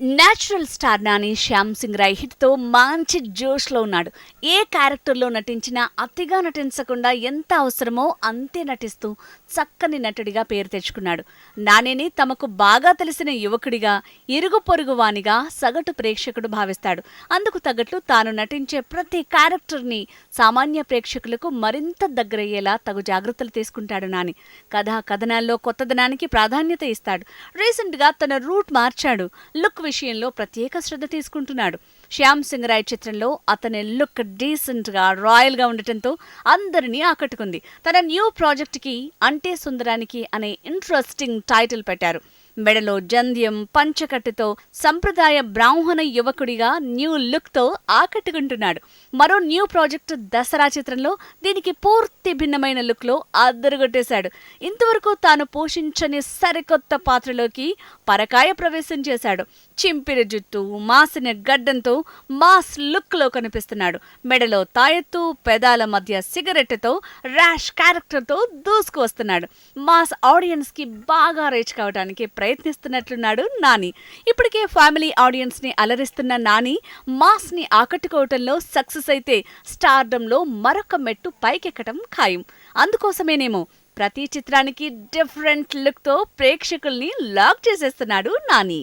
Natural star Nani Shyam Singh Roy హిట్తో మంచి జోష్లో ఉన్నాడు. ఏ క్యారెక్టర్లో నటించినా అతిగా నటించకుండా ఎంత అవసరమో అంతే నటిస్తూ చక్కని నటుడిగా పేరు తెచ్చుకున్నాడు. నానిని తమకు బాగా తెలిసిన యువకుడిగా ఇరుగు పొరుగు వానిగా సగటు ప్రేక్షకుడు భావిస్తాడు. అందుకు తగ్గట్లు తాను నటించే ప్రతి క్యారెక్టర్ని సామాన్య ప్రేక్షకులకు మరింత దగ్గరయ్యేలా తగు జాగ్రత్తలు తీసుకుంటాడు నాని. కథా కథనాల్లో కొత్తదనానికి ప్రాధాన్యత ఇస్తాడు. రీసెంట్గా తన రూట్ మార్చాడు. లుక్ విషయంలో ప్రత్యేక శ్రద్ధ తీసుకుంటున్నాడు. శ్యామ్ సింగ్ రాయ్ చిత్రంలో అతని లుక్ డీసెంట్గా రాయల్గా ఉండటంతో అందరినీ ఆకట్టుకుంది. తన న్యూ ప్రాజెక్ట్కి అంటే సుందరానికి అనే ఇంట్రెస్టింగ్ టైటిల్ పెట్టారు. మెడలో జంధ్యం పంచకట్టుతో సంప్రదాయ బ్రాహ్మణ యువకుడిగా న్యూ లుక్తో ఆకట్టుకుంటున్నాడు. మరో న్యూ ప్రాజెక్ట్ దసరా చిత్రంలో దీనికి పూర్తి భిన్నమైన లుక్లో అద్దరుగొట్టేశాడు. ఇంతవరకు తాను పోషించని సరికొత్త పాత్రలోకి పరకాయ ప్రవేశం చేశాడు. చింపిరి జుట్టు మాసిన గడ్డంతో మాస్ లుక్లో కనిపిస్తున్నాడు. మెడలో తాయెత్తు పెదాల మధ్య సిగరెట్తో ర్యాష్ క్యారెక్టర్తో దూసుకు వస్తున్నాడు మాస్ ఆడియన్స్కి బాగా రీచ్ కావడానికి ప్రయత్నిస్తున్నట్లున్నాడు నాని. ఇప్పటికే ఫ్యామిలీ ఆడియన్స్ని అలరిస్తున్న నాని మాస్ని ఆకట్టుకోవటంలో సక్సెస్ అయితే స్టార్డంలో మరొక మెట్టు పైకెక్కటం ఖాయం. అందుకోసమేనేమో ప్రతి చిత్రానికి డిఫరెంట్ లుక్తో ప్రేక్షకుల్ని లాక్ చేసేస్తున్నాడు నాని.